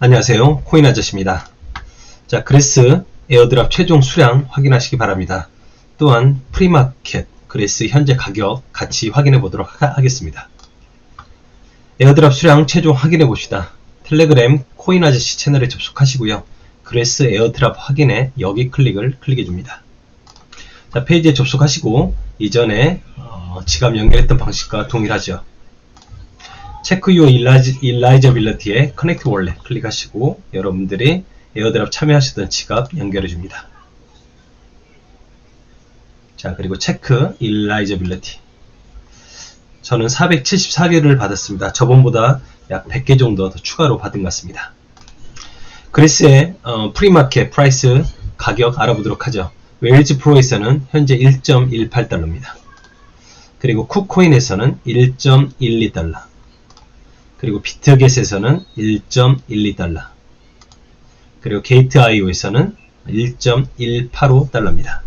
안녕하세요. 코인 아저씨입니다. 자, 그레스 에어드랍 최종 수량 확인하시기 바랍니다. 또한 프리마켓 그레스 현재 가격 같이 확인해 보도록 하, 겠습니다 에어드랍 수량 최종 확인해 봅시다. 텔레그램 코인 아저씨 채널에 접속하시고요. 그레스 에어드랍 확인에 여기 클릭을 클릭해 줍니다. 자, 페이지에 접속하시고 이전에 어, 지갑 연결했던 방식과 동일하죠. 체크 유 일라이저빌리티에 커넥트 월렛 클릭하시고 여러분들이 에어드랍 참여하시던 지갑 연결해 줍니다. 자 그리고 체크 일라이저빌리티 저는 474개를 받았습니다. 저번보다 약 100개 정도 더 추가로 받은 것 같습니다. 그리스의 어, 프리마켓 프라이스 가격 알아보도록 하죠. 웨일즈 프로에서는 현재 1.18달러입니다. 그리고 쿠코인에서는 1.12달러 그리고 비트겟에서는 1.12달러 그리고 게이트 IO에서는 1.185달러입니다.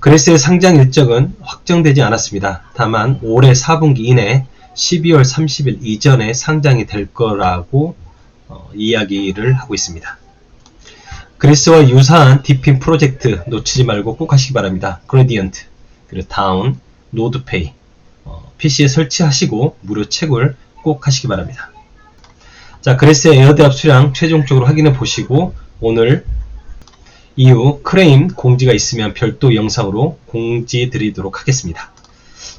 그레스의 상장 일정은 확정되지 않았습니다. 다만 올해 4분기 이내 12월 30일 이전에 상장이 될 거라고 어, 이야기를 하고 있습니다. 그레스와 유사한 디핀 프로젝트 놓치지 말고 꼭 하시기 바랍니다. 그레디언트, 그리고 다운, 노드페이, 어, PC에 설치하시고 무료 채굴 꼭 하시기 바랍니다. 자, 그레스의 에어드랍 수량 최종적으로 확인해 보시고 오늘 이후 크레임 공지가 있으면 별도 영상으로 공지 드리도록 하겠습니다.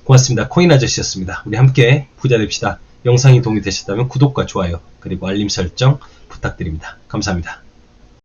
고맙습니다. 코인 아저씨였습니다. 우리 함께 부자 됩시다. 영상이 도움이 되셨다면 구독과 좋아요 그리고 알림 설정 부탁드립니다. 감사합니다.